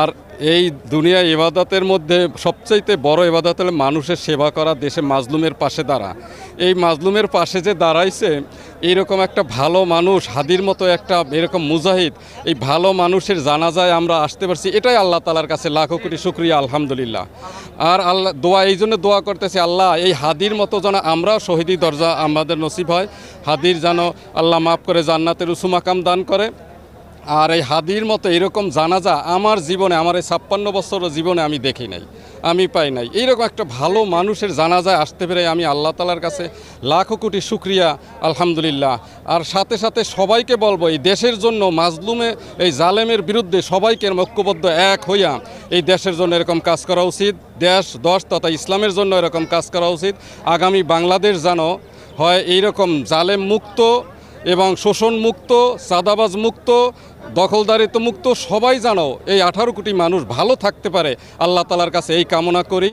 আর এই দুনিয়া ইবাদতের মধ্যে সবচাইতে বড় ইবাদত হলো মানুষের সেবা করা, দেশে মাজলুমের পাশে দাঁড়া। এই মাজলুমের পাশে যে দাঁড়াইছে, এইরকম একটা ভালো মানুষ, হাদির মতো একটা এরকম মুজাহিদ, এই ভালো মানুষের জানাজায় আমরা আসতে পারছি, এটাই আল্লাহ তালার কাছে লাখো কোটি শুক্রিয়া, আলহামদুলিল্লাহ। আর আল্লাহ, দোয়া, এই জন্য দোয়া করতেছি, আল্লাহ, এই হাদির মতো যেন আমরাও শহীদি দরজা আমাদের নসিব হয়, হাদির যেন আল্লাহ মাফ করে জান্নাতের উসুমাকাম দান করে। আর এই হাদির মতো এরকম জানাজা আমার জীবনে, আমার এই ছাপ্পান্ন বছর জীবনে আমি দেখি নাই, আমি পাই নাই। এইরকম একটা ভালো মানুষের জানাজায় আসতে পেরে আমি আল্লাহ তালার কাছে লাখো কোটি শুক্রিয়া, আলহামদুলিল্লাহ। আর সাথে সাথে সবাইকে বলব, এই দেশের জন্য মাজলুমে, এই জালেমের বিরুদ্ধে সবাইকে ঐক্যবদ্ধ এক হইয়া এই দেশের জন্য এরকম কাজ করা উচিত। দেশ, দশ তথা ইসলামের জন্য এরকম কাজ করা উচিত। আগামী বাংলাদেশ যেন হয় এইরকম জালেম মুক্ত এবং শোষণ মুক্ত চাঁদাবাজ মুক্ত দখলদারিত্ব মুক্ত সবাই জানো এই আঠারো কোটি মানুষ ভালো থাকতে পারে। আল্লাহ তালার কাছে এই কামনা করি।